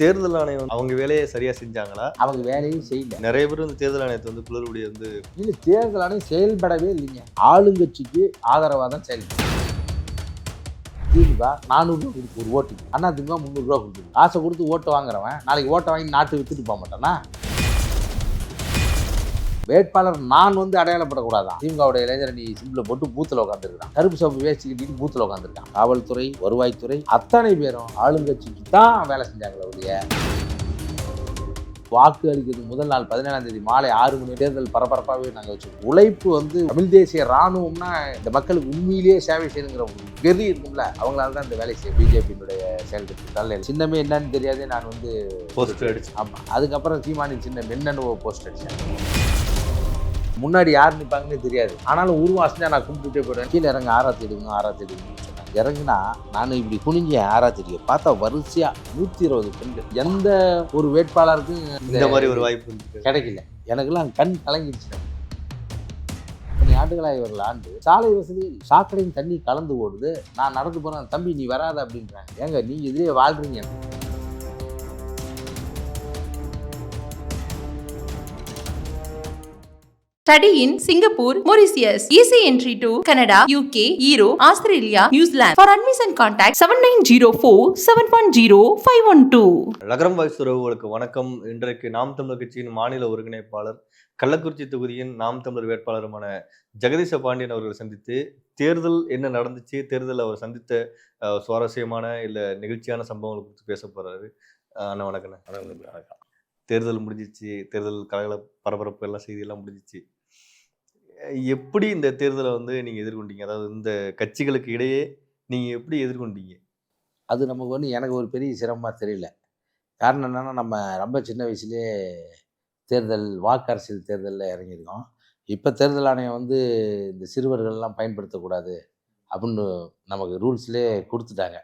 தேர்தல் ஆணையம் அவங்க வேலையை சரியா செஞ்சாங்களா? அவங்க வேலையும் செய்யல. நிறைய பேர் இந்த தேர்தல் ஆணையத்தை வந்து குளறுபடி வந்து இல்லை தேர்தல் ஆணையம் செயல்படவே இல்லைங்க. ஆளுங்கட்சிக்கு ஆதரவாக தான் செயல்படும் திமுக நானூறுரூவா கொடுத்து ஒரு ஓட்டுக்கு. அண்ணா திமுக முந்நூறுரூவா கொடுக்குது. காசை கொடுத்து ஓட்டு வாங்குறவன் நாளைக்கு ஓட்டை வாங்கி நாட்டு வித்துட்டு போக மாட்டானா? வேட்பாளர் நான் வந்து அடையாளப்படக்கூடாதான். திமுகவுடைய இளைஞர் நீ சிம்பிளை போட்டு பூத்தில் உட்காந்துருக்கான் கருப்பு சோப்பு வேஸ்ட் கட்டிட்டு பூத்தில் உட்காந்துருக்கான் காவல்துறை வருவாய்த்துறை அத்தனை பேரும் ஆளுங்கட்சிக்கு தான் வேலை செஞ்சாங்களே ஒழிய வாக்கு அளிக்கிறது முதல் நாள் பதினேழாம் தேதி மாலை ஆறு மணி தேர்தல் பரபரப்பாகவே நாங்கள் வச்சிருக்கோம். உழைப்பு வந்து தமிழ் தேசிய ராணுவம்னா இந்த மக்களுக்கு உண்மையிலேயே சேவை செய்யணுங்கிற ஒரு வெறி இருக்கும்ல. அவங்களால தான் இந்த வேலை செய்ய பிஜேபியினுடைய செயல்பட்டு சின்னமே என்னன்னு தெரியாது நான் வந்து போஸ்டர் அடிச்சு ஆமாம் அதுக்கப்புறம் சீமானின் சின்ன என்னன்னு போஸ்ட் அடித்தேன் முன்னாடி யார் நிற்பாங்கன்னே தெரியாது. ஆனாலும் உருவாசனா நான் கும்பிட்டுட்டே போயிடுவேன். கீழே இறங்க ஆராத்தி எடுக்கணும் ஆராத்தி எடுக்கணும்னு சொன்னாங்க. இறங்குனா நான் இப்படி குனிஞ்சேன் ஆராத்தி எடுக்க பார்த்தா வரிசையா நூற்றி இருபது பெண்கள். எந்த ஒரு வேட்பாளருக்கும் இந்த மாதிரி ஒரு வாய்ப்பு கிடைக்கல. எனக்கெல்லாம் கண் கலங்கிடுச்சு. ஆண்டுகளாக இவர்கள் ஆண்டு. சாலை வசதி சாக்கடையும் தண்ணி கலந்து ஓடுது. நான் நடந்து போறேன். தம்பி நீ வராத அப்படின்றாங்க. ஏங்க நீங்க இதுலயே வாழ்றீங்க. Study in Singapore, Mauritius. Easy entry to Canada, UK, Europe, Australia, New Zealand. For admission contact 7904 710 512. நகரம் வாய்ஸ் உறவுகளுக்கு வணக்கம் இன்றைக்கு நாம் தமிழர் கட்சியின் மாநில ஒருங்கிணைப்பாளர் கள்ளக்குறிச்சி தொகுதியின் நாம் தமிழர் வேட்பாளருமான ஜெகதீச பாண்டியன் அவர்களை சந்தித்து தேர்தல் என்ன நடந்துச்சு தேர்தல் அவர் சந்தித்த சுவாரஸ்யமான இல்ல நெகிழ்ச்சியான சம்பவங்களை குறித்து பேச போறாரு அண்ணா வணக்கண்ணே வணக்கம் தேர்தல் முடிஞ்சிச்சு தேர்தல் கலகல பரபரப்பு எல்லாம் செய்தியெல்லாம் முடிஞ்சிச்சு எப்படி இந்த தேர்தலை வந்து நீங்க எதிர்கொண்டீங்க? அதாவது இந்த கட்சிகளுக்கு இடையே நீங்க எப்படி எதிர்கொண்டீங்க? அது நமக்கு வந்து எனக்கு ஒரு பெரிய சிரமமாக தெரியல. காரணம் என்னன்னா நம்ம ரொம்ப சின்ன வயசுலேயே தேர்தல் வாக்கு அரசியல் தேர்தலில் இறங்கியிருக்கோம். இப்போ தேர்தல் ஆணையம் வந்து இந்த சிறுவர்கள்லாம் பயன்படுத்தக்கூடாது அப்படின்னு நமக்கு ரூல்ஸ்லேயே கொடுத்துட்டாங்க.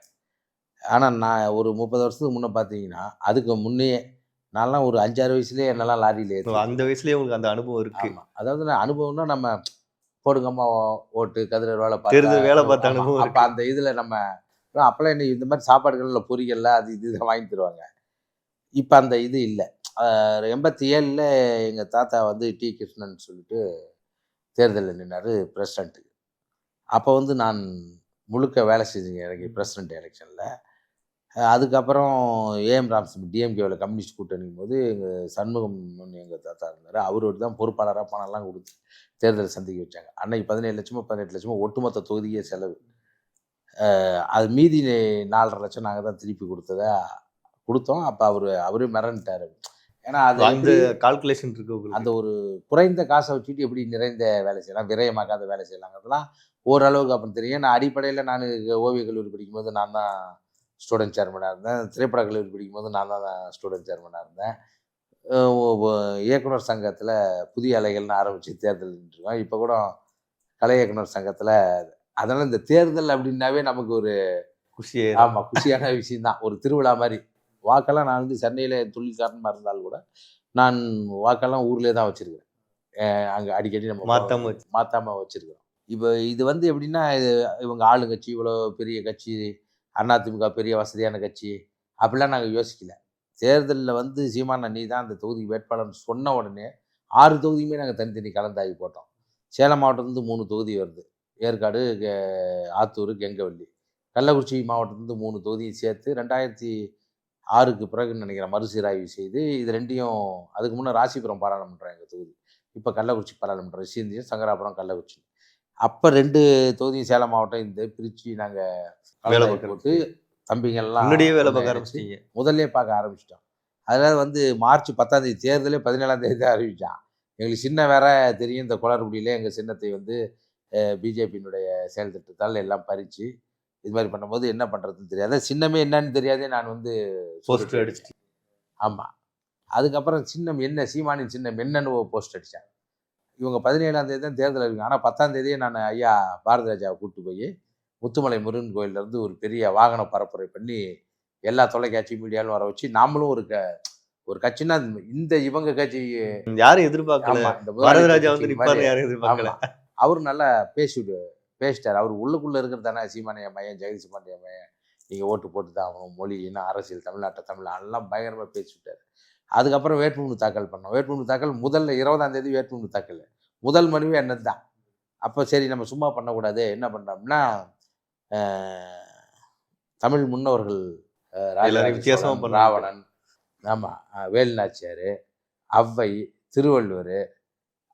ஆனால் நான் ஒரு முப்பது வருஷத்துக்கு முன்னே பார்த்தீங்கன்னா அதுக்கு முன்னே நான்லாம் ஒரு அஞ்சாறு வயசுலேயே என்னெல்லாம் லாரியில் So, அந்த வயசுலயே உங்களுக்கு அந்த அனுபவம் இருக்கு. அதாவது நான் அனுபவம்னா நம்ம போடுங்கம்மா ஓட்டு கதிரர் வேலை தேர்தல் வேலை பார்த்த அனுபவம் அப்போ அந்த இதில் நம்ம அப்போல்லாம் என்ன இந்த மாதிரி சாப்பாடுகளில் பொரியல்ல அது இது இதை வாங்கி தருவாங்க. இப்போ அந்த இது இல்லை. எண்பத்தி ஏழில் எங்கள் தாத்தா வந்து டி. கிருஷ்ணன் சொல்லிட்டு தேர்தலில் நின்னார் பிரசிடண்ட்டுக்கு. அப்போ வந்து நான் முழுக்க வேலை செஞ்சேங்க எனக்கு பிரசிடண்ட் எலெக்ஷனில். அதுக்கப்புறம் ஏஎம் ராமசாமி டிஎம்கேவில் கம்யூனிஸ்ட் கூட்டணிக்கும் போது எங்கள் சண்முகம் எங்கள் தாத்தா இருந்தார். அவரோட தான் பொறுப்பாளராக பணம்லாம் கொடுத்து தேர்தல் சந்திக்க வச்சாங்க. அன்னைக்கு பதினேழு லட்சமோ பதினெட்டு லட்சமோ ஒட்டுமொத்த தொகுதியே செலவு. அது மீதி நாலரை லட்சம் நாங்கள் தான் திருப்பி கொடுத்ததா கொடுத்தோம். அப்போ அவர் அவரே மிரண்டுட்டார். ஏன்னா அது அந்த எப்படி- கால்குலேஷன் இருக்கு அந்த ஒரு குறைந்த காசை வச்சுட்டு எப்படி நிறைந்த வேலை செய்யலாம் விரயமாக்காத வேலை செய்யலாங்கிறதுலாம் ஓரளவுக்கு அப்புறம் தெரியும். நான் அடிப்படையில் நான் ஓவிய கல்லூரி படிக்கும்போது நான் தான் ஸ்டூடெண்ட் சேர்மனாக இருந்தேன். திரைப்பட கல்லூரி படிக்கும்போது நான் தான் ஸ்டூடெண்ட் சேர்மனாக இருந்தேன். இயக்குனர் சங்கத்தில் புதிய அலைகள்னு ஆரம்பித்து தேர்தல் நின்றுருக்கோம் இப்போ கூட கலை இயக்குனர் சங்கத்தில் அதனால் இந்த தேர்தல் அப்படின்னாவே நமக்கு ஒரு குஷியே ஆமாம் குஷியான விஷயம்தான் ஒரு திருவிழா மாதிரி. வாக்கெல்லாம் நான் வந்து சென்னையில் தொழில்காரணமாக இருந்தாலும் கூட நான் வாக்கெல்லாம் ஊர்லேயே தான் வச்சுருக்கிறேன். அங்கே அடிக்கடி நம்ம மாத்தாம. மாற்றாம வச்சுருக்கிறோம். இப்போ இது வந்து எப்படின்னா இது இவங்க ஆளுங்கட்சி இவ்வளோ பெரிய கட்சி அதிமுக பெரிய வசதியான கட்சி. அப்படிலாம் நாங்கள் யோசிக்கல. தேர்தலில் வந்து சீமான் நீ தான் அந்த தொகுதி வேட்பாளர்னு சொன்ன உடனே ஆறு தொகுதியுமே நாங்கள் தனித்தனி கலந்தாகி போட்டோம். சேலம் மாவட்டத்துலேருந்து மூணு தொகுதி வருது. ஏற்காடு ஆத்தூர் கெங்கவல்லி கள்ளக்குறிச்சி மாவட்டத்துலேருந்து மூணு தொகுதியும் சேர்த்து ரெண்டாயிரத்தி ஆறுக்கு பிறகுன்னு நினைக்கிறேன் மறுசீராய்வு செய்து இது ரெண்டையும் அதுக்கு முன்னே ராசிபுரம் பாராளுமன்றம் எங்கள் தொகுதி. இப்போ கள்ளக்குறிச்சி பாராளுமன்றம் சீந்தியும் சங்கராபுரம் கள்ளக்குறிச்சி அப்போ ரெண்டு தொகுதியும் சேலம் மாவட்டம் இந்த பிரித்து வேலை நாங்கள் பார்க்க போட்டு தம்பிங்கள்லாம் முன்னாடியே வேலை பார்க்க ஆரம்பிச்சிட்டீங்க. முதல்ல பார்க்க ஆரம்பிச்சிட்டோம். அதில் வந்து மார்ச் பத்தாம் தேதி தேர்தலே பதினேழாம் தேதி தான் அறிவிச்சான். எங்களுக்கு சின்ன வேற தெரியும் இந்த குளறுபடியில எங்கள் சின்னத்தை வந்து பிஜேபியினுடைய செயல் திட்டத்தால் எல்லாம் பறித்து இது மாதிரி பண்ணும்போது என்ன பண்ணுறதுன்னு தெரியாது. சின்னமே என்னன்னு தெரியாதே நான் வந்து போஸ்டர் அடிச்சு ஆமாம் அதுக்கப்புறம் சின்னம் என்ன சீமானின் சின்னம் என்னன்னு போஸ்ட் அடித்தேன் இவங்க பதினேழாம் தேதி தான் தேர்தல் இருக்கு ஆனால் பத்தாம் தேதியே நான் ஐயா பாரதி ராஜாவை கூப்பிட்டு போய் முத்துமலை முருகன் கோயில்ல இருந்து ஒரு பெரிய வாகன பரப்புரை பண்ணி எல்லா தொலைக்காட்சி மீடியாலும் வர வச்சு நாமளும் ஒரு க ஒரு கட்சின்னா இந்த இவங்க கட்சி யாரும் எதிர்பார்க்கல. பாரதிராஜா வந்து. யாரும் எதிர்பார்க்கல. அவரு நல்லா பேசிவிடு பேசிட்டார். அவர் உள்ளுக்குள்ள இருக்கிறது தானே சீமானைய மையம் ஜெகதீஷ் பாண்டிய மையம் நீங்கள் ஓட்டு போட்டு தான் ஆகணும். மொழி இனம் அரசியல் தமிழ்நாட்டை தமிழ் எல்லாம் பயங்கரமாக பேசி விட்டார் அதுக்கப்புறம் வேட்புமனு தாக்கல் பண்ணோம். வேட்புமனு தாக்கல் முதல்ல இருபதாம் தேதி வேட்புமனு தாக்கல். முதல் மனுவே என்னது தான் அப்போ சரி நம்ம சும்மா பண்ணக்கூடாது. என்ன பண்ணுறோம்னா தமிழ் முன்னோர்கள் வித்தியாசமா. ராவணன் ஆமாம் வேலுநாச்சியார் ஔவை திருவள்ளுவர்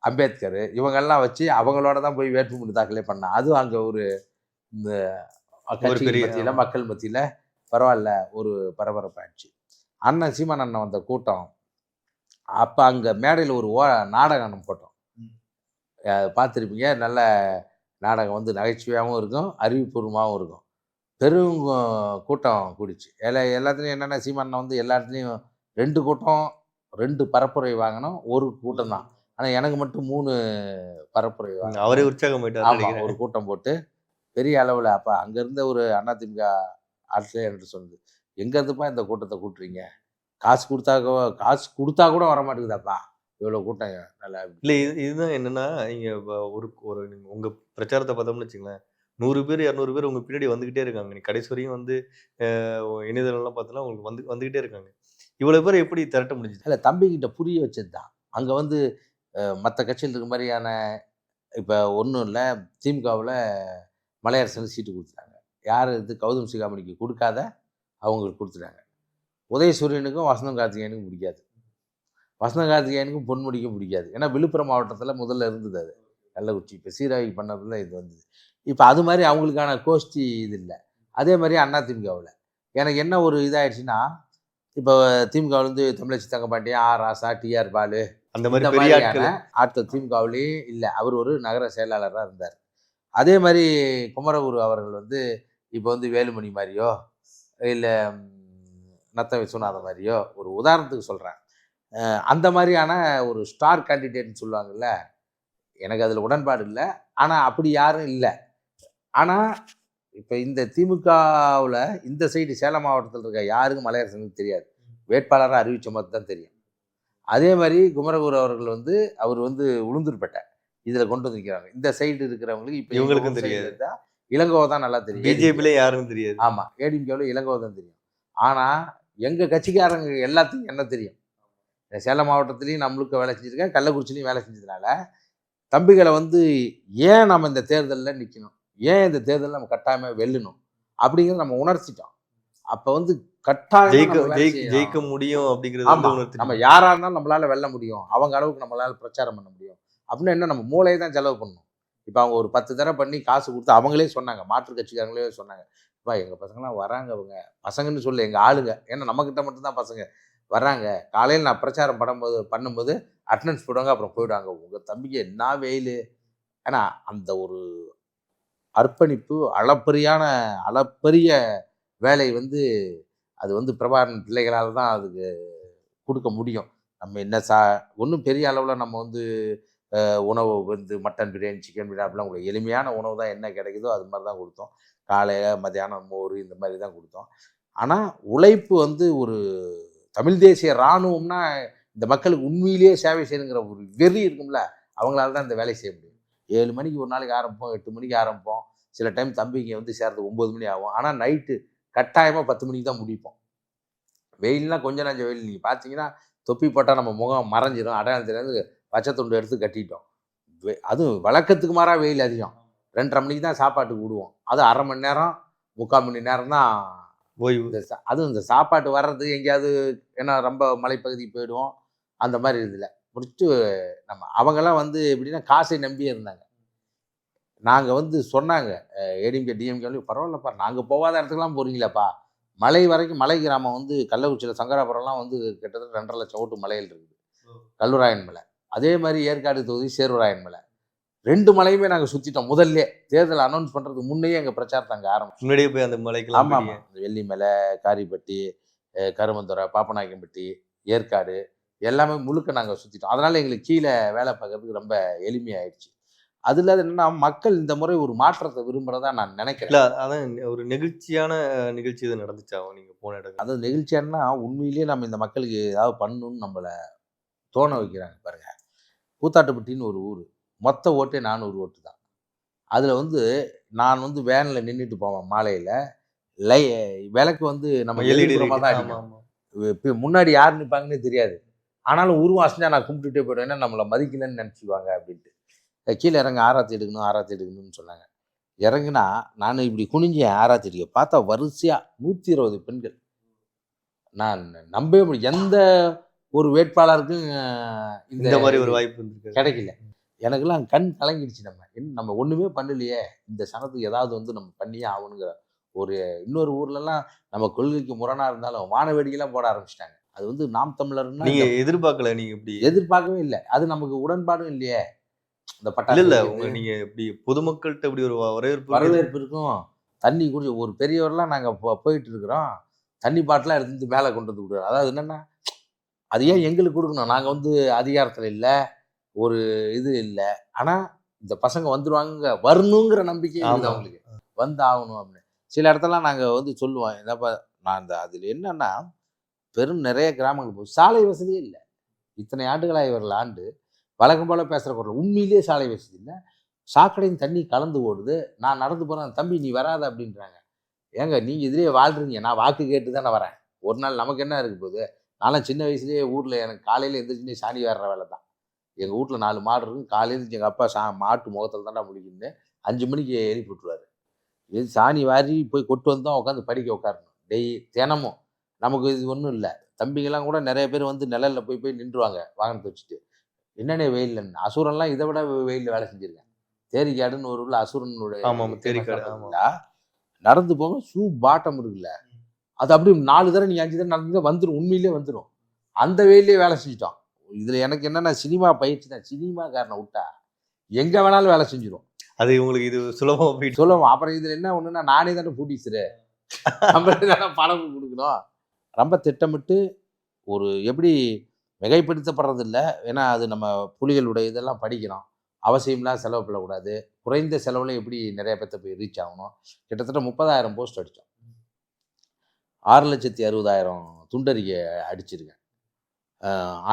அம்பேத்கர் இவங்கெல்லாம் வச்சு அவங்களோட தான் போய் வேட்புமனு தாக்கலே பண்ணான் அதுவும் அங்கே ஒரு இந்த பெரிய- மத்தியில் மக்கள் மத்தியில் பரவாயில்ல ஒரு பரபரப்பாயிடுச்சு அண்ணன் சீமான் அண்ணன் வந்த கூட்டம். அப்போ அங்கே மேடையில் ஒரு ஓ நாடகம் போட்டோம். பார்த்திருப்பீங்க. நல்ல நாடகம் வந்து நகைச்சுவையாகவும் இருக்கும் அறிவுபூர்வமாகவும் இருக்கும். பெரும் கூட்டம் கூடிச்சு. எல்லா எல்லாத்துலேயும் என்னென்ன சீமான் வந்து எல்லா இடத்துலையும் ரெண்டு கூட்டம் ரெண்டு பரப்புரை வாங்கினோம். ஒரு கூட்டம் தான். ஆனால் எனக்கு மட்டும் மூணு பரப்புரை அவரே உற்சாகம் ஆமாம். ஒரு கூட்டம் போட்டு பெரிய அளவில் அப்போ அங்கே இருந்த ஒரு அதிமுக ஆட்களே என்கிட்ட சொன்னது எங்கே இருந்துப்பா இந்த கூட்டத்தை கூட்டுறீங்க? காசு கொடுத்தா கூட- காசு கொடுத்தா கூட வர மாட்டேங்குதாப்பா இவ்வளோ கூட்டம் நல்லா இல்ல இது இதுதான் என்னன்னா நீங்க இப்ப ஒரு ஒரு நீங்க உங்க பிரச்சாரத்தை பார்த்தோம்னு வச்சுங்களேன் நூறு பேர் இரநூறு பேர் உங்க பின்னாடி வந்துகிட்டே இருக்காங்க. நீ கடைசி வரையும் வந்து இணையதளம்லாம் பார்த்தோன்னா உங்களுக்கு வந்து வந்துகிட்டே இருக்காங்க. இவ்வளவு பேர் எப்படி திரட்ட முடிஞ்சுது? இல்லை தம்பிக்கிட்ட புரிய வச்சது தான் அங்கே வந்து மற்ற கட்சியில் இருக்க மாதிரியான இப்போ ஒன்றும் இல்லை திமுகவில் மலையரசனுக்கு சீட்டு கொடுத்துட்டாங்க. யார் இது கௌதம் சிகாமணிக்கு கொடுக்காத அவங்களுக்கு கொடுத்துட்டாங்க. உதயசூரியனுக்கும் வசந்தம் கார்த்திகேயனுக்கும் பிடிக்காது. வசந்தம் கார்த்திகேயனுக்கும் பொன்முடிக்கும் பிடிக்காது. ஏன்னா விழுப்புரம் மாவட்டத்தில் முதல்ல இருந்தது அது. கள்ளக்குறிச்சி. இப்போ சீராகி பண்ணதில் இது வந்தது. இப்போ அது மாதிரி அவங்களுக்கான கோஷ்டி இது இல்லை. அதே மாதிரி அண்ணா திமுகவில். எனக்கு என்ன ஒரு இதாயிடுச்சுன்னா இப்போ திமுகவிலேருந்து தமிழச்சி தங்கப்பாண்டியன் ஆர் ராசா டிஆர் பாலு அந்த மாதிரி ஆட்கள். ஆட்கள் திமுகவிலேயே இல்லை. அவர் ஒரு நகர செயலாளராக இருந்தார். அதே மாதிரி குமரகுரு அவர்கள் வந்து இப்போ வந்து வேலுமணி மாதிரியோ இல்லை நத்த விஸ்வநாதன் மாதிரியோ ஒரு உதாரணத்துக்கு சொல்கிறேன் அந்த மாதிரியான ஒரு ஸ்டார் கேண்டிடேட்னு சொல்லுவாங்கல்ல எனக்கு அதில் உடன்பாடு இல்லை. ஆனால் அப்படி யாரும் இல்லை. ஆனால் இப்போ இந்த திமுகவில் இந்த சைடு சேலம் மாவட்டத்தில் இருக்க யாருக்கும் மலையரசனுக்கு தெரியாது. வேட்பாளராக அறிவித்த மாதிரி தான் தெரியும். அதே மாதிரி குமரகுரு அவர்கள் வந்து அவர் வந்து உளுந்தூர்பேட்டை இதில் கொண்டு வந்து நிற்கிறாங்க இந்த சைடு இருக்கிறவங்களுக்கு இப்போ இவங்களுக்கும் தெரியாது. இளங்கோவை தான் நல்லா தெரியும். பிஜேபியில யாருன்னு தெரியாது. ஆமாம் ஏடிஎம்கேவில் இளங்கோவை தான் தெரியும். ஆனால் எங்கள் கட்சிக்காரங்க எல்லாத்துக்கும் என்ன தெரியும்? சேலம் மாவட்டத்துலேயும் நம்மளுக்கு வேலை செஞ்சுருக்கேன். கள்ளக்குறிச்சிலையும் வேலை செஞ்சதுனால தம்பிகளை வந்து ஏன் நம்ம இந்த தேர்தலில் நிற்கணும் ஏன் இந்த தேர்தலில் நம்ம கட்டாயமாக வெல்லணும்? அப்படிங்கிறத நம்ம உணர்த்திட்டோம். அப்போ வந்து கட்டாயம் ஜெயிக்க முடியும் அப்படிங்கிறது ஆமா. நம்ம யாரா இருந்தாலும் நம்மளால வெல்ல முடியும். அவங்க அளவுக்கு நம்மளால பிரச்சாரம் பண்ண முடியும். அப்படின்னு என்ன நம்ம மூளையை தான் செலவு பண்ணணும். இப்போ அவங்க ஒரு பத்து தடவை பண்ணி காசு கொடுத்து அவங்களே சொன்னாங்க. மாற்று கட்சிக்காரங்களே சொன்னாங்க. இப்போ எங்கள் பசங்களாம் வராங்க அவங்க. பசங்கன்னு சொல்லு எங்கள் ஆளுங்க. ஏன்னா நம்மக்கிட்ட மட்டும்தான் பசங்க வராங்க. காலையில் நான் பிரச்சாரம் பண்ணும்போது பண்ணும்போது அட்டண்டன்ஸ் போடுவாங்க அப்புறம் போயிடுவாங்க. உங்கள் தம்பிக்கு என்ன வெயில்? ஏன்னா அந்த ஒரு அர்ப்பணிப்பு அளப்பரியான அளப்பரிய வேலை வந்து அது வந்து பிரபாகரன் பிள்ளைகளால் தான் அதுக்கு கொடுக்க முடியும். நம்ம என்ன சா ஒன்றும் பெரிய அளவில் நம்ம வந்து உணவு வந்து மட்டன் பிரியாணி சிக்கன் பிரியாணி அப்படிலாம் எளிமையான உணவு தான் என்ன கிடைக்குதோ அது மாதிரி தான் கொடுத்தோம். காலையில் மத்தியானம் மோர் இந்த மாதிரி தான் கொடுத்தோம். ஆனால் உழைப்பு வந்து ஒரு தமிழ் தேசிய இராணுவம்னா இந்த மக்களுக்கு உண்மையிலேயே சேவை செய்யணுங்கிற ஒரு வெறி இருக்கும்ல. அவங்களால தான் இந்த வேலையை செய்ய முடியும். ஏழு மணிக்கு ஒரு நாளைக்கு ஆரம்பிப்போம் எட்டு மணிக்கு ஆரம்பிப்போம். சில டைம் தம்பிங்க வந்து சேர்றது ஒம்பது மணி ஆகும். ஆனால் நைட்டு கட்டாயமாக பத்து மணிக்கு தான் முடிப்போம். வெயில்னா கொஞ்சம் நஞ்சம் வெயில். நீங்கள் பார்த்தீங்கன்னா தொப்பி போட்டால் நம்ம முகம் மறைஞ்சிரும். அடையாளத்துலேருந்து பச்சை துண்டு எடுத்து கட்டிட்டோம். வெ- அதுவும் வழக்கத்துக்கு மாறாக வெயில் அதிகம். ரெண்டரை மணிக்கு தான் சாப்பாட்டுக்கு விடுவோம். அது அரை மணி நேரம் முக்கால் மணி நேரம் தான் ஓய்வு. இந்த அதுவும் இந்த சாப்பாட்டு வர்றது எங்கேயாவது ஏன்னா ரொம்ப மலைப்பகுதி போயிடுவோம். அந்த மாதிரி இதில். முடிச்சுட்டு நம்ம அவங்கெல்லாம் வந்து எப்படின்னா காசை நம்பியே இருந்தாங்க. நாங்கள் வந்து சொன்னாங்க ஏடிஎம்கே டிஎம்கே பரவாயில்லப்பா நாங்கள் போகாத இடத்துக்குலாம் போகிறீங்களாப்பா மலை வரைக்கும் மலை கிராமம் வந்து கள்ளக்குறிச்சியில் சங்கராபுரம்லாம் வந்து கிட்டத்தட்ட ரெண்டரை லட்சம் ஓட்டு மலையில் இருக்குது. கல்லுராயன் மலை. அதே மாதிரி ஏற்காடு தொகுதி சேர்வராயன் மலை. ரெண்டு மலையுமே நாங்கள் சுற்றிட்டோம் முதல்ல. தேர்தல் அனௌன்ஸ் பண்ணுறதுக்கு முன்னையே எங்கள் பிரச்சாரத்தை அங்கே ஆரம்பிச்சோம் முன்னாடியே போய் அந்த மலைக்கெல்லாம் ஆமாம் இந்த வெள்ளிமலை காரிப்பட்டி கருமந்துறை பாப்பநாயக்கம்பட்டி ஏற்காடு எல்லாமே முழுக்க நாங்கள் சுற்றிட்டோம் அதனால் எங்களுக்கு கீழே வேலை பார்க்கறதுக்கு ரொம்ப எளிமையாயிடுச்சு. அது இல்லாத என்னன்னா மக்கள் இந்த முறை ஒரு மாற்றத்தை விரும்புகிறதா நான் இல்ல நினைக்கிறேன் அதான் ஒரு நெகிழ்ச்சியான நிகழ்ச்சி இது நடந்துச்சா நீங்க போன இடம் அது நெகிழ்ச்சியானா உண்மையிலேயே நம்ம இந்த மக்களுக்கு ஏதாவது பண்ணணும்னு நம்மளை தோண வைக்கிறாங்க பாருங்க. கூத்தாட்டுப்பட்டின்னு ஒரு ஊர். மொத்த ஓட்டே நானூறு ஓட்டு தான். அதில் வந்து நான் வந்து வேனில் நின்றுட்டு போவேன் மாலையில். லை விளக்கு வந்து நம்ம எதிர்ப்புறமா தான் முன்னாடி யார் நிற்பாங்கன்னே தெரியாது. ஆனாலும் உருவம் அசைஞ்சா நான் கும்பிட்டுட்டே போயிடுவேன். ஏன்னா நம்மளை மதிக்கலன்னு நினச்சிக்குவாங்க அப்படின்ட்டு. கீழே இறங்க ஆராத்தி எடுக்கணும் ஆராத்தி எடுக்கணும்னு சொன்னாங்க. இறங்குனா நான் இப்படி குனிஞ்சேன் ஆராத்தி எடுக்க பார்த்தா வரிசையா நூற்றி இருபது பெண்கள். நான் நம்பவே முடியும் எந்த ஒரு வேட்பாளருக்கும் இந்த மாதிரி ஒரு வாய்ப்பு கிடைக்கல. எனக்கெல்லாம் கண் கலங்கிடுச்சு நம்ம. நம்ம ஒண்ணுமே பண்ணலையே. இந்த சனத்துக்கு ஏதாவது வந்து நம்ம பண்ணியே ஆகணுங்கிற ஒரு இன்னொரு ஊர்லலாம் நம்ம கொள்கைக்கு முரணா இருந்தாலும் வானவேடிக்கைலாம் போட ஆரம்பிச்சிட்டாங்க. அது வந்து நாம் தமிழர்னா நீங்க எதிர்பார்க்கல நீங்க இப்படி? எதிர்பார்க்கவே இல்லை. அது நமக்கு உடன்பாடும் இல்லையே. இந்த பட்டாசு இல்ல உங்க நீங்க இப்படி பொதுமக்கள்கிட்ட இப்படி ஒரு வரவேற்பு வரவேற்பு இருக்கும். தண்ணி குடிச்சு ஒரு பெரியவர்லாம் நாங்க போ- போயிட்டு இருக்கிறோம். தண்ணி பாட்டிலாம் எடுத்து மேலே கொண்டு வந்து விடுறோம் அதாவது என்னன்னா அது ஏன் எங்களுக்கு கொடுக்கணும்? நாங்க வந்து அதிகாரத்துல இல்லை ஒரு இது இல்லை. ஆனா இந்த பசங்க வந்துருவாங்க வரணுங்கிற நம்பிக்கை இருக்குது. அவங்களுக்கு. வந்து ஆகணும் அப்படின்னு. சில இடத்துல நாங்க வந்து சொல்லுவோம் என்னப்பா நான் அந்த அதுல என்னன்னா பெரும் நிறைய கிராமங்கள் போய் சாலை வசதியே இல்லை. இத்தனை ஆண்டுகளாக இவர்கள் ஆண்டு வழக்கம் போல பேசுகிற குரல் உண்மையிலேயே சாலை வசதி இல்லை. சாக்கடையின் தண்ணி கலந்து ஓடுது. நான் நடந்து போகிறேன் தம்பி நீ வராத அப்படின்றாங்க. ஏங்க நீங்கள் இதுலேயே வாழ்றீங்க. நான் வாக்கு கேட்டு தானே வரேன். ஒரு நாள் நமக்கு என்ன இருக்கு போகுது? நான்லாம் சின்ன வயசுலேயே ஊரில் எனக்கு காலையில் எந்திரிச்சுனே சாணி வர்ற வேலை தான் எங்கள் வீட்டில் நாலு மாடு இருக்கும் காலையில் எங்கள் அப்பா சா மாட்டு முகத்தில் தான்டா முடிக்குன்னு அஞ்சு மணிக்கு எழுப்பி விட்ருவாரு இது சாணி வாரி போய் கொட்டு வந்தோம் உட்காந்து படிக்க உட்காரணும் டெய் தினமும். நமக்கு இது ஒன்றும் இல்லை. தம்பிங்கெல்லாம் கூட நிறைய பேர் வந்து நிழல்ல போய் போய் நின்றுவாங்க வாகனத்தை வச்சுட்டு. என்னென்ன வெயில்ல அசுரன்லாம் இதை விட வெயிலில் வேலை செஞ்சிருக்கேன் தேரிக்காடுன்னு ஒரு உள்ள அசுரனுடைய? நடந்து போக ஷூ பாட்டம் இருக்குல்ல? அது அப்படியே நாலு தடவை நீ அஞ்சு தடவை நடந்து வந்துடும் உண்மையிலே வந்துடும் அந்த வெயிலே வேலை செஞ்சுட்டோம் இதுல எனக்கு என்னன்னா சினிமா பயிற்சி தான். சினிமா காரனை விட்டா எங்க வேணாலும் வேலை செஞ்சிடும் அது உங்களுக்கு இது சுலபமா போயிட்டு. சொல்லுவோம் அப்புறம் இதுல என்ன ஒண்ணுன்னா நானே தானே ப்ரொடியூசரு நம்மளுக்கு தானே பணம் கொடுக்கணும். ரொம்ப திட்டமிட்டு ஒரு எப்படி மிகைப்படுத்தப்படுறது இல்லை ஏன்னா அது நம்ம புலிகளுடைய இதெல்லாம் படிக்கிறோம் அவசியம்லாம் செலவு பண்ணக்கூடாது. குறைந்த செலவில் எப்படி நிறைய பேர்த்த போய் ரீச் ஆகணும். கிட்டத்தட்ட முப்பதாயிரம் போஸ்ட் அடித்தோம். ஆறு லட்சத்தி அறுபதாயிரம் துண்டறிக்கை அடிச்சிருக்கேன்.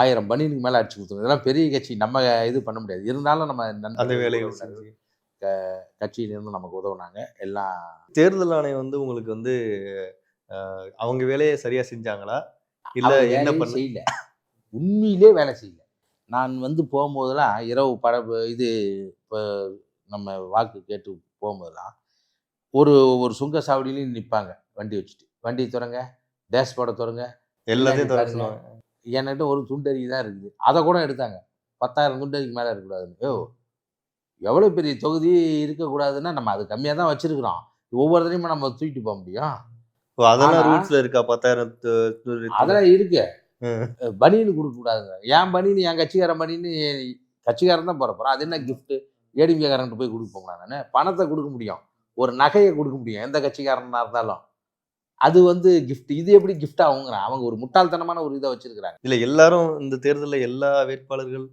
ஆயிரம் பனியனுக்கு மேலே அடிச்சு கொடுத்துருக்கோம் இதெல்லாம் பெரிய கட்சி. நம்ம இது பண்ண முடியாது. இருந்தாலும் நம்ம அந்த வேலையை கட்சியிலேருந்து நமக்கு உதவுனாங்க. எல்லாம் தேர்தல் ஆணையம் வந்து உங்களுக்கு வந்து அவங்க வேலையை சரியா செஞ்சாங்களா? இல்ல என்ன பண்ண? செய்யல. உண்மையிலே வேலை செய்யல. நான் வந்து போகும்போதெல்லாம் இரவு பட இது இப்போ நம்ம வாக்கு கேட்டு போகும்போதெல்லாம் ஒரு ஒரு சுங்க சாவடியிலையும் நிற்பாங்க வண்டி வச்சுட்டு. வண்டி திறங்க டேஷ்போர்டை திறங்க எல்லாத்தையும் என்கிட்ட ஒரு துண்டறிக்கை தான் இருக்குது. அதை கூட எடுத்தாங்க. பத்தாயிரம் துண்டறிக்கு மேலே இருக்கக்கூடாதுன்னு. யோ எவ்வளோ பெரிய தொகுதி இருக்கக்கூடாதுன்னா நம்ம அது கம்மியாக தான் வச்சுருக்குறோம். ஒவ்வொரு தடையுமே நம்ம தூக்கிட்டு போக முடியும். ஓ, அதெல்லாம் ரூல்ஸ்ல இருக்கா? பத்தாயிரம் அதெல்லாம் இருக்கு. ம். பனியனு கொடுக்க கூடாதுங்க என் பனியனு என் கட்சிக்காரன் பனியனு கட்சிக்காரன் தான் போற போறான். அது என்ன கிஃப்ட் ஏடிஎம்கேக்காரன்ட்டு போய் கொடுக்க போங்க நான் பணத்தை கொடுக்க முடியும். ஒரு நகையை கொடுக்க முடியும். எந்த கட்சிக்காரனா இருந்தாலும். அது வந்து gift. இது எப்படி gift ஆகுங்கிறான் அவங்க ஒரு முட்டாள்தனமான ஒரு இதை வச்சிருக்கிறாங்க. இல்ல எல்லாரும் இந்த தேர்தல்ல எல்லா வேட்பாளர்கள்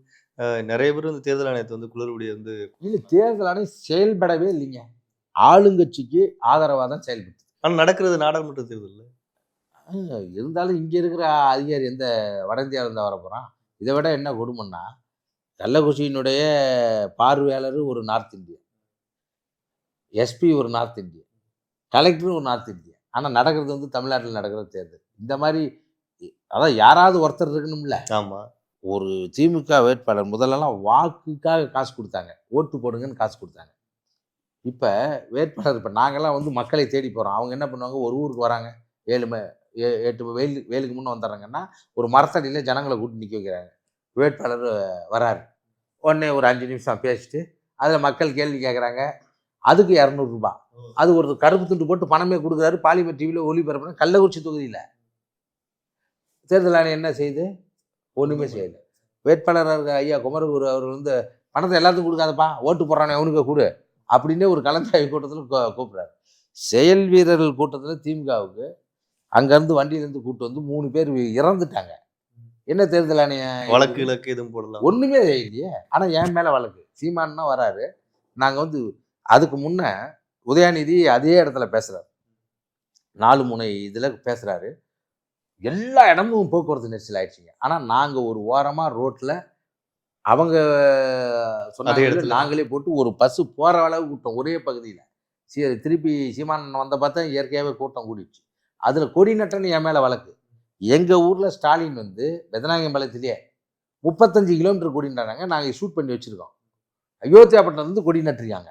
நிறைய பேர் இந்த தேர்தல் ஆணையத்தை வந்து குளறுபடியை வந்து இல்லை தேர்தல் ஆணையம் செயல்படவே இல்லைங்க. ஆளுங்கட்சிக்கு ஆதரவாக தான் செயல்பட்டு ஆனா நடக்கிறது நாடாளுமன்ற தேர்தல்ல. இருந்தாலும் இங்கே இருக்கிற அதிகாரி எந்த வட இந்தியாவில இருந்தா வர போகிறான் இதை விட என்ன கொடுமைன்னா கள்ளக்குறிச்சியினுடைய பார்வையாளர் ஒரு நார்த் இந்தியன். எஸ்பி ஒரு நார்த் இந்தியன். கலெக்டரும் ஒரு நார்த் இந்தியன். ஆனால் நடக்கிறது வந்து தமிழ்நாட்டில் நடக்கிற தேர்தல் இந்த மாதிரி அதான் யாராவது ஒருத்தர் இருக்கணும்ல. ஆமாம் ஒரு திமுக வேட்பாளர் முதல்லலாம் வாக்குக்காக காசு கொடுத்தாங்க. ஓட்டு போடுங்கன்னு காசு கொடுத்தாங்க. இப்போ வேட்பாளர் இப்போ நாங்கள்லாம் வந்து மக்களை தேடி போகிறோம் அவங்க என்ன பண்ணுவாங்க? ஒரு ஊருக்கு வராங்க. ஏழு ம ஏ- எட்டு வெயில் வேலுக்கு முன்னே வந்துடுறாங்கன்னா ஒரு மரத்தடியில் ஜனங்களை கூட்டி நிற்க வைக்கிறாங்க. வேட்பாளர் வராரு. உடனே ஒரு அஞ்சு நிமிஷம் பேசிட்டு அதில் மக்கள் கேள்வி கேட்குறாங்க. அதுக்கு இரநூறுபா அது ஒரு கருப்பு துண்டு போட்டு பணமே கொடுக்குறாரு. பாலிமர் டிவியில் ஒளிபரப்புற கள்ளக்குறிச்சி தொகுதியில். தேர்தல் ஆணையம் என்ன செய்யுது ஒன்றுமே செய்யல. வேட்பாளராக இருக்க ஐயா குமரகுரு அவர் வந்து பணத்தை எல்லாத்துக்கும் கொடுக்காதப்பா ஓட்டு போடுறானே அவனுக்கு கொடு அப்படின்னே ஒரு கலந்தாய்வு கூட்டத்தில் கூப்பிட்றாரு. செயல் வீரர்கள் கூட்டத்தில் திமுகவுக்கு அங்கேருந்து வண்டியிலேருந்து கூட்டு வந்து மூணு பேர் இறந்துட்டாங்க. என்ன தேர்தல் ஆணையம் வழக்கு இலக்கு எதுவும் போடலாம் ஒண்ணுமே இல்லையே ஆனா என் மேல வழக்கு. சீமான்னா வராரு. நாங்க வந்து அதுக்கு முன்ன உதயாநிதி அதே இடத்துல பேசுறாரு. நாலு முனை இதுல பேசுறாரு. எல்லா இடமும் போக்குவரத்து நெரிசல் ஆயிடுச்சுங்க. ஆனா நாங்க ஒரு ஓரமா ரோட்ல அவங்க சொன்னாங்க. நாங்களே போட்டு ஒரு பஸ் போற அளவுக்கு விட்டோம் ஒரே பகுதியில. சி திருப்பி சீமானன் வந்த பார்த்தா இயற்கையாகவே கூட்டம் கூடிடுச்சு. அதில் கொடி நட்டன்னு என் மேலே வழக்கு. எங்கள் ஊரில் ஸ்டாலின் வந்து பெதநாயகம்பாளையத்திலேயே முப்பத்தஞ்சு கிலோமீட்டர் கொடி நட்டாங்க நாங்கள் ஷூட் பண்ணி வச்சுருக்கோம். அயோத்தியாப்பட்டினத்துலேருந்து கொடி நட்டுருக்காங்க.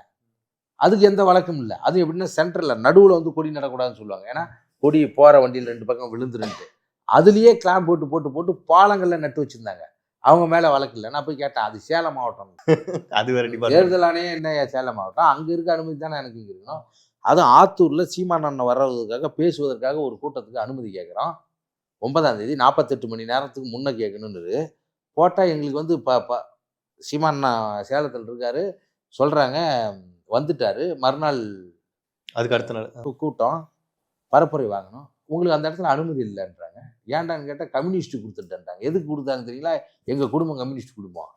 அதுக்கு எந்த வழக்கும் இல்லை. அது எப்படின்னா சென்டரில் நடுவில் வந்து கொடி நடக்கூடாதுன்னு சொல்லுவாங்க. ஏன்னா கொடி போகிற வண்டியில் ரெண்டு பக்கம் விழுந்துருன்ட்டு. அதுலேயே கிளாம் போட்டு போட்டு போட்டு பாலங்களில் நட்டு வச்சுருந்தாங்க. அவங்க மேலே வழக்கு இல்லை. நான் போய் கேட்டேன் அது சேலம் மாவட்டம். அது வேற தேர்தல் ஆணையம் என்ன சேலம் மாவட்டம்? அங்கே இருக்க அனுமதி தானே எனக்கு இங்கே இருக்கணும். அதுவும் ஆத்தூரில் சீமான் அண்ணன் வர்றதுக்காக பேசுவதற்காக ஒரு கூட்டத்துக்கு அனுமதி கேட்குறோம் ஒன்பதாம் தேதி நாற்பத்தெட்டு மணி நேரத்துக்கு முன்னே கேட்கணுன்னு போட்டால் எங்களுக்கு வந்து ப ப சீமான் அண்ணா சேலத்தில் இருக்காரு. சொல்கிறாங்க வந்துட்டாரு. மறுநாள் அதுக்கு அடுத்த நாள் கூட்டம் பரப்புரை வாங்கணும். உங்களுக்கு அந்த இடத்துல அனுமதி இல்லைன்றாங்க. ஏன்டான்னு கேட்டால் கம்யூனிஸ்ட் கொடுத்துட்டேன்ட்டாங்க. எதுக்கு கொடுத்தாங்க தெரியல எங்கள் குடும்பம் கம்யூனிஸ்ட் குடும்பம்.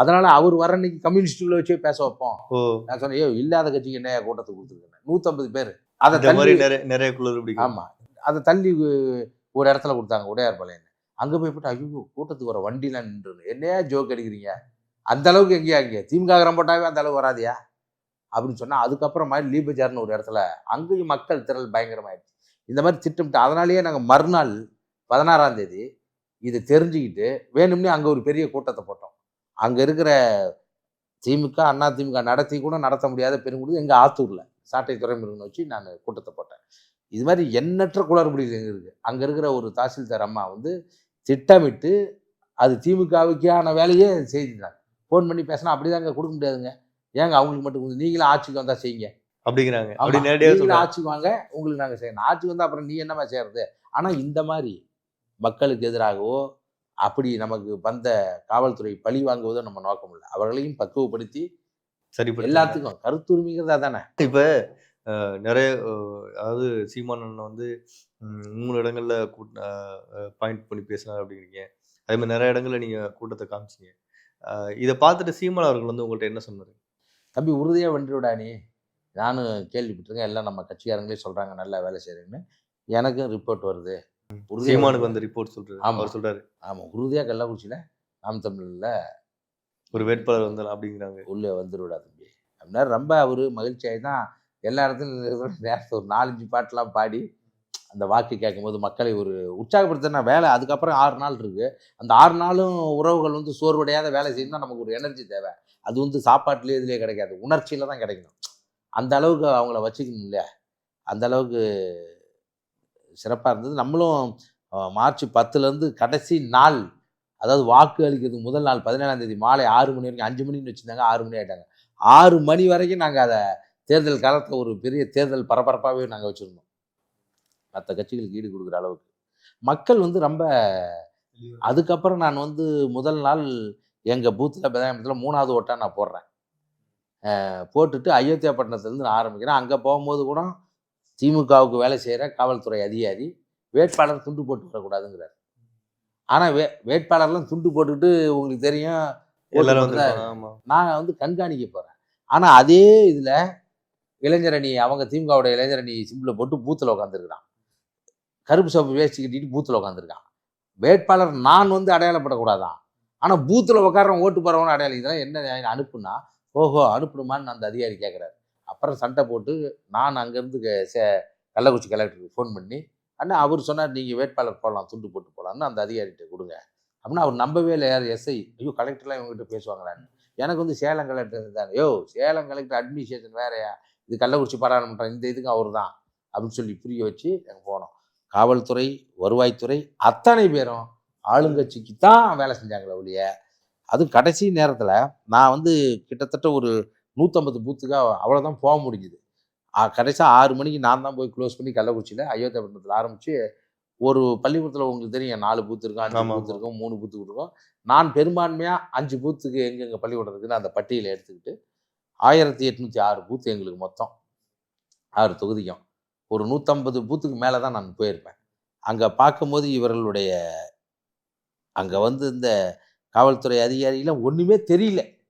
அதனால அவர் வர அன்னைக்கு கம்யூனிஸ்டுகளை வச்சே பேச வைப்போம். நான் சொன்னேன் ஐயோ இல்லாத கட்சிக்கு என்ன கூட்டத்துக்கு கொடுத்துருக்கேன் நூற்றம்பது பேர். அதை நிறைய நிறைய குளிர் பிடிக்கும். ஆமாம் அதை தள்ளி ஒரு இடத்துல கொடுத்தாங்க உடையார் பாளையம் அங்கே போய் போட்டு ஐயோ கூட்டத்துக்கு வர வண்டிலாம் நின்று என்னையா ஜோக் அடிக்கிறீங்க? அந்த அளவுக்கு எங்கேயா இங்கே? திமுக போட்டாவே அந்த அளவுக்கு வராதியா? அப்படின்னு சொன்னால் அதுக்கப்புறமா லீபஜார்னு ஒரு இடத்துல அங்கேயும் மக்கள் திரள் பயங்கரமாயிடுச்சு. இந்த மாதிரி திட்டமிட்டு அதனாலேயே நாங்கள் மறுநாள் பதினாறாம் தேதி இதை தெரிஞ்சுக்கிட்டு வேணும்னே அங்கே ஒரு பெரிய கூட்டத்தை போட்டோம். அங்கே இருக்கிற திமுக அண்ணா திமுக நடத்தி கூட நடத்த முடியாத பெருங்குடி எங்கள் ஆத்தூரில் சாட்டை துறைமுருகன் வச்சு நான் கூட்டத்தை போட்டேன். இது மாதிரி எண்ணற்ற குளறுபடிகள் எங்கே இருக்குது அங்கே இருக்கிற ஒரு தாசில்தார் அம்மா வந்து திட்டமிட்டு அது திமுகவுக்கான வேலையே செய்திருந்தாங்க. ஃபோன் பண்ணி பேசினா அப்படிதாங்க கொடுக்க முடியாதுங்க. ஏங்க அவங்களுக்கு மட்டும் கொடுங்க. நீங்களும் ஆட்சிக்கு வந்தால் செய்யுங்க. அப்படிங்கிறாங்க. அப்படி நேரடியாக ஆட்சிக்கு வாங்க உங்களுக்கு நாங்கள் செய்யணும் ஆட்சிக்கு வந்தால் அப்புறம் நீ என்னமா செய்யறது? ஆனால் இந்த மாதிரி மக்களுக்கு எதிராகவோ அப்படி நமக்கு வந்த காவல்துறை பழி வாங்குவதோ நம்ம நோக்கம் இல்லை. அவர்களையும் பக்குவப்படுத்தி சரி எல்லாத்துக்கும் கருத்துரிமைங்கிறது அதானே இப்ப நிறைய அதாவது சீமான் வந்து மூணு இடங்கள்ல பாயிண்ட் பண்ணி பேசினார் அப்படிங்கிறீங்க. அதே மாதிரி நிறைய இடங்கள்ல நீங்க கூட்டத்தை காமிச்சீங்க. இதை பார்த்துட்டு சீமான் அவர்கள் வந்து உங்கள்ட்ட என்ன சொன்னாரு? தம்பி உறுதியாக வென்றுவிடா நீ. நானும் கேள்விப்பட்டிருக்கேன். எல்லாம் நம்ம கட்சிக்காரங்களே சொல்கிறாங்க நல்லா வேலை செய்கிறேன்னு எனக்கும் ரிப்போர்ட் வருது. சீமானுக்கு. வந்து ரிப்போர்ட் சொல்றாரு. ஆமா. அவர் சொல்றாரு. ஆமாம் உறுதியாக கள்ளக்குறிச்சியில் நாம் தமிழில் ஒரு வேட்பாளர் வந்தாலும் அப்படிங்கிறாங்க. உள்ளே வந்துருவிடா தம்பி. அப்படின்னா ரொம்ப அவர் மகிழ்ச்சியாகி தான் எல்லா இடத்துலையும் நேரத்தை ஒரு நாலஞ்சு பாட்டெலாம் பாடி அந்த வாக்கு கேட்கும்போது மக்களை ஒரு உற்சாகப்படுத்தினா வேலை. அதுக்கப்புறம் ஆறு நாள் இருக்குது அந்த ஆறு நாளும் உறவுகள் வந்து சோர்வடையாத வேலை செய்யணும்னா நமக்கு ஒரு எனர்ஜி தேவை. அது வந்து சாப்பாட்டுலேயே இதுலேயே கிடைக்காது. உணர்ச்சியில் தான் கிடைக்கணும். அந்த அளவுக்கு அவங்கள வச்சுக்கணும் இல்லையா? அந்த அளவுக்கு சிறப்பாக இருந்தது. நம்மளும் மார்ச் பத்துலேருந்து கடைசி நாள் அதாவது வாக்கு அளிக்கிறது முதல் நாள் பதினேழாம் தேதி மாலை ஆறு மணி வரைக்கும் அஞ்சு மணின்னு வச்சுருந்தாங்க. ஆறு மணி ஆகிட்டாங்க ஆறு மணி வரைக்கும் நாங்கள் அதை தேர்தல் காலத்தில் ஒரு பெரிய தேர்தல் பரபரப்பாகவே நாங்கள் வச்சுருந்தோம். மற்ற கட்சிகளுக்கு ஈடு கொடுக்குற அளவுக்கு. மக்கள் வந்து ரொம்ப அதுக்கப்புறம் நான் வந்து முதல் நாள் எங்கள் பூத்தில் பெதாயமத்தில் மூணாவது ஓட்டாக நான் போடுறேன். போட்டுட்டு அயோத்தியாப்பட்டினத்துலேருந்து நான் ஆரம்பிக்கிறேன். அங்கே போகும்போது கூட திமுகவுக்கு வேலை செய்கிற காவல்துறை அதிகாரி வேட்பாளர் துண்டு போட்டு வரக்கூடாதுங்கிறார் ஆனால் வே வேட்பாளர்லாம் துண்டு போட்டுக்கிட்டு உங்களுக்கு தெரியும் நான் வந்து கண்காணிக்க போகிறேன் ஆனால் அதே இதில் இளைஞரணி அவங்க திமுகவோட இளைஞரணி சிம்பிளை போட்டு பூத்தில் உட்காந்துருக்கிறான் கருப்பு சோப்பு வேஸ்ட் கட்டிட்டு பூத்தில் உட்காந்துருக்கான் வேட்பாளர் நான் வந்து அடையாளப்படக்கூடாதான். ஆனால் பூத்தில் உட்காரன் ஓட்டு போகிறவன் அடையாளம். இதெல்லாம் என்ன அனுப்புனா ஓஹோ அனுப்பணுமான்னு அந்த அதிகாரி கேட்குறாரு அப்புறம் சண்டை போட்டு நான் அங்கேருந்து கள்ளக்குறிச்சி கலெக்டருக்கு ஃபோன் பண்ணி அண்ணா அவர் சொன்னார் நீங்கள் வேட்பாளர் போடலாம் துண்டு போட்டு போகலான்னு அந்த அதிகாரிகிட்ட கொடுங்க. அப்படின்னா அவர் நம்பவே இல்லை யார் எஸ்ஐ ஐயோ கலெக்டர்லாம் இவங்ககிட்ட பேசுவாங்களான்னு. எனக்கு வந்து சேலம் கலெக்டர் தான் யோ சேலம் கலெக்டர் அட்மினிஸ்ட்ரேஷன் வேறையா? இது கள்ளக்குறிச்சி பாராளுமன்றம் இந்த இதுக்கும் அவர் தான் அப்படின்னு சொல்லி புரிய வச்சு நாங்கள் போனோம். காவல்துறை வருவாய்த்துறை அத்தனை பேரும் ஆளுங்கட்சிக்கு தான் வேலை செஞ்சாங்களே ஒழிய அதுவும் கடைசி நேரத்தில் நான் வந்து கிட்டத்தட்ட ஒரு நூற்றம்பது பூத்துக்காக அவ்வளோதான் போக முடிஞ்சுது. கடைசியாக ஆறு மணிக்கு நான் தான் போய் க்ளோஸ் பண்ணி கள்ளக்குறிச்சியில் அயோத்தியாபட்டினத்தில் ஆரம்பித்து ஒரு பள்ளிக்கூடத்தில் உங்களுக்கு தெரியும் நாலு பூத்து இருக்கும் அஞ்சு பூத்து. இருக்கும் மூணு பூத்து இருக்கும் நான் பெரும்பான்மையாக அஞ்சு பூத்துக்கு எங்கெங்கே பள்ளிக்கூடம் இருக்குன்னு அந்த பட்டியலை எடுத்துக்கிட்டு ஆயிரத்தி எட்நூற்றி ஆறு பூத்து எங்களுக்கு மொத்தம் ஆறு தொகுதிக்கும். ஒரு நூற்றம்பது பூத்துக்கு மேலே தான் நான் போயிருப்பேன். அங்கே பார்க்கும்போது இவர்களுடைய அங்கே வந்து இந்த காவல்துறை அதிகாரிலாம் ஒன்றுமே தெரியல.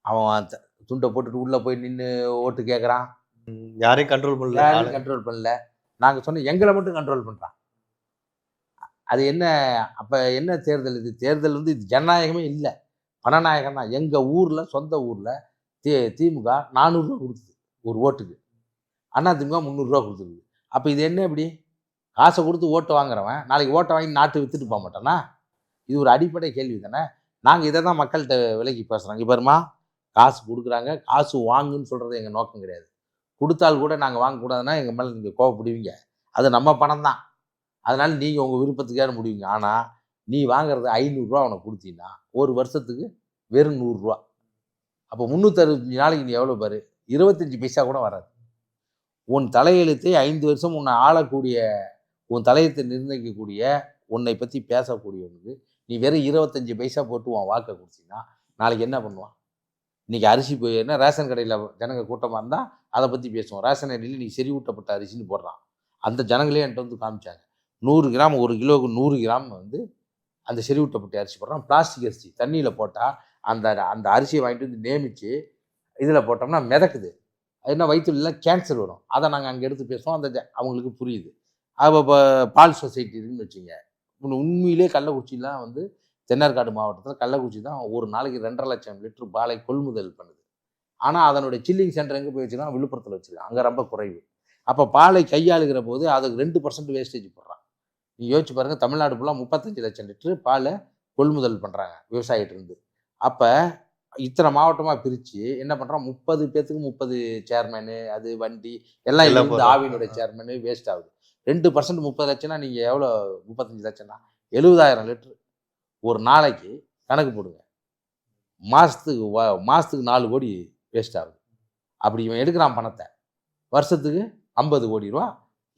அவன் அந்த துண்டை போட்டுட்டு உள்ளே போய் நின்று ஓட்டு கேட்குறான் யாரையும் கண்ட்ரோல் பண்ணல. ஆளு- கண்ட்ரோல் பண்ணல. நாங்கள் சொன்ன எங்களை மட்டும் கண்ட்ரோல் பண்ணுறான் அது என்ன அப்போ என்ன தேர்தல் இது? தேர்தல் வந்து இது ஜனநாயகமே இல்லை. பணநாயகம் தான் எங்கள் ஊரில் சொந்த ஊரில் தி திமுக நானூறுரூவா கொடுத்தது ஒரு ஓட்டுக்கு. அதிமுக முந்நூறுரூவா கொடுத்துருக்கு அப்போ இது என்ன இப்படி? காசை கொடுத்து ஓட்டு வாங்குறவன் நாளைக்கு ஓட்டை வாங்கி நாட்டு விற்றுட்டு போக மாட்டானா? இது ஒரு அடிப்படை கேள்வி தானே. நாங்கள் இதை தான் மக்கள்கிட்ட விலைக்கு பேசுகிறாங்க பாருமா காசு கொடுக்குறாங்க காசு வாங்குன்னு சொல்கிறது எங்கள் நோக்கம் கிடையாது. கொடுத்தால் கூட நாங்கள் வாங்கக்கூடாதுன்னா எங்கள் மேலே நீங்கள் கோவப்படுவீங்க. அது நம்ம பணம் தான். அதனால் நீங்கள் உங்கள் விருப்பத்துக்கான முடிவீங்க ஆனால் நீ வாங்குறது ஐநூறுரூவா அவனுக்கு கொடுத்தீங்கன்னா ஒரு வருஷத்துக்கு வெறும் நூறுரூவா. அப்போ முந்நூற்றறுபத்தஞ்சு நாளைக்கு நீ எவ்வளோ பாரு? இருபத்தஞ்சி பைசா கூட வராது. உன் தலையெழுத்தை ஐந்து வருஷம் உன்னை ஆளக்கூடிய உன் தலையத்தை நிர்ணயிக்கக்கூடிய உன்னை பற்றி பேசக்கூடியவனுக்கு நீ வெறும் இருபத்தஞ்சி பைசா போட்டு உன் வாக்கை கொடுத்தீங்கன்னா நாளைக்கு என்ன பண்ணுவான்? இன்னைக்கு அரிசி போய் என்ன ரேஷன் கடையில் ஜனங்க கூட்டமாக இருந்தால் அதை பற்றி பேசுவோம். ரேஷன் கடையில் நீ செறிவூட்டப்பட்ட அரிசின்னு போடுறான். அந்த ஜனங்களே என்கிட்ட வந்து காமிச்சாங்க. நூறு கிராம் ஒரு கிலோவுக்கு நூறு கிராம் வந்து அந்த செறிவூட்டப்பட்ட அரிசி போடுறான். பிளாஸ்டிக் அரிசி தண்ணியில் போட்டால் அந்த அந்த அரிசியை வாங்கிட்டு வந்து நேமித்து இதில் போட்டோம்னா மிதக்குது. என்ன வயிற்றுலாம் கேன்சர் வரும். அதை நாங்கள் அங்கே எடுத்து பேசுவோம். அந்த அவங்களுக்கு புரியுது. அப்போ இப்போ பால் சொசைட்டி இருக்குன்னு வச்சுங்க. இன்னும் உண்மையிலே கள்ளக்குறிச்சிலாம் வந்து தென்னார்காடு மாவட்டத்தில் கள்ளக்குறிச்சி தான் ஒரு நாளைக்கு ரெண்டரை லட்சம் லிட்டர் பாலை கொள்முதல் பண்ணுது. ஆனால் அதனுடைய சில்லிங் சென்டர் எங்கே போய் வச்சுருக்காங்க விழுப்புரத்தில் வச்சுருக்காங்க. அங்கே ரொம்ப குறைவு. அப்போ பாலை கையாளுகிற போது அதுக்கு ரெண்டு பர்சன்ட் வேஸ்டேஜ் போடுறான் நீ யோசிச்சு பாருங்கள் தமிழ்நாடு ஃபுல்லாக முப்பத்தஞ்சு லட்சம் லிட்டர் பாலை கொள்முதல் பண்ணுறாங்க விவசாயிகிட்டேருந்து. அப்போ இத்தனை மாவட்டமாக பிரித்து என்ன பண்ணுறோம் முப்பது பேத்துக்கு முப்பது சேர்மேனு அது வண்டி எல்லாம் போடுறாங்க. ஆவியினுடைய சேர்மேனு வேஸ்ட் ஆகுது. ரெண்டு பர்சன்ட் முப்பது லட்சம்னா நீங்கள் எவ்வளோ? முப்பத்தஞ்சு லட்சம்னா எழுபதாயிரம் லிட்டர். ஒரு நாளைக்கு கணக்கு போடுங்க. மாதத்துக்கு மாதத்துக்கு நாலு கோடி வேஸ்ட் ஆகுது. அப்படி இவன் எடுக்கிறான் பணத்தை. வருஷத்துக்கு ஐம்பது கோடி ரூபா.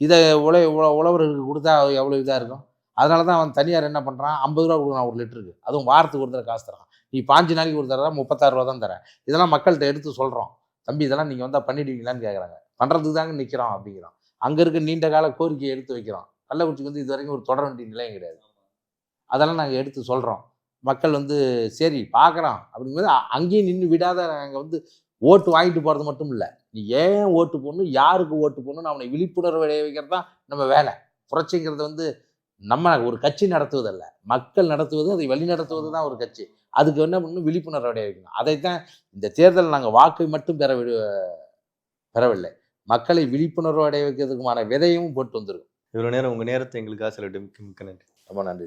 இதை உழ உழ உழவர்களுக்கு கொடுத்தா எவ்வளோ இதாக இருக்கும்? அதனால தான் அவன் தனியார் என்ன பண்ணுறான் ஐம்பது ரூபா கொடுக்குறான் ஒரு லிட்டருக்கு. அதுவும் வாரத்துக்கு ஒரு தடவை காசு தரான். நீ பாஞ்சு நாளைக்கு ஒரு தடவை முப்பத்தாறு ரூபா தான் தரேன். இதெல்லாம் மக்கள்கிட்ட எடுத்து சொல்கிறோம் தம்பி இதெல்லாம் நீங்கள் வந்தால் பண்ணிடுவீங்களான்னு கேட்குறாங்க பண்ணுறதுக்கு தாங்க நிற்கிறோம் அப்படிங்கிறோம் அங்கே இருக்க நீண்ட கால கோரிக்கையை எடுத்து வைக்கிறோம் கள்ளக்குறிச்சிக்கு வந்து இது வரைக்கும் ஒரு தொடர வேண்டிய நிலையம் கிடையாது. அதெல்லாம் நாங்கள் எடுத்து சொல்கிறோம் மக்கள் வந்து சரி பார்க்குறோம் அப்படிங்கும்போது அங்கேயும் நின்று விடாத நாங்கள் வந்து ஓட்டு வாங்கிட்டு போகிறது மட்டும் இல்லை. நீ ஏன் ஓட்டு போடணும்? யாருக்கு ஓட்டு போடணும்னு அவனை விழிப்புணர்வு அடைய வைக்கிறது தான் நம்ம வேலை. புரட்சிங்கிறது வந்து நம்ம ஒரு கட்சி நடத்துவதல்ல. மக்கள் நடத்துவது அதை வழி நடத்துவது தான் ஒரு கட்சி. அதுக்கு என்ன பண்ணணும்? விழிப்புணர்வு அடைய வைக்கணும். அதைத்தான் இந்த தேர்தல் நாங்கள் வாக்கை மட்டும் பெற பெறவில்லை. மக்களை விழிப்புணர்வு அடைய வைக்கிறதுக்குமான விதையும் போட்டு வந்திருக்கோம். இவ்வளவு நேரம் உங்க நேரத்தை எங்களுக்காக செலவிட்டு மிக்க மிக்க நன்றி. ரொம்ப நன்றி.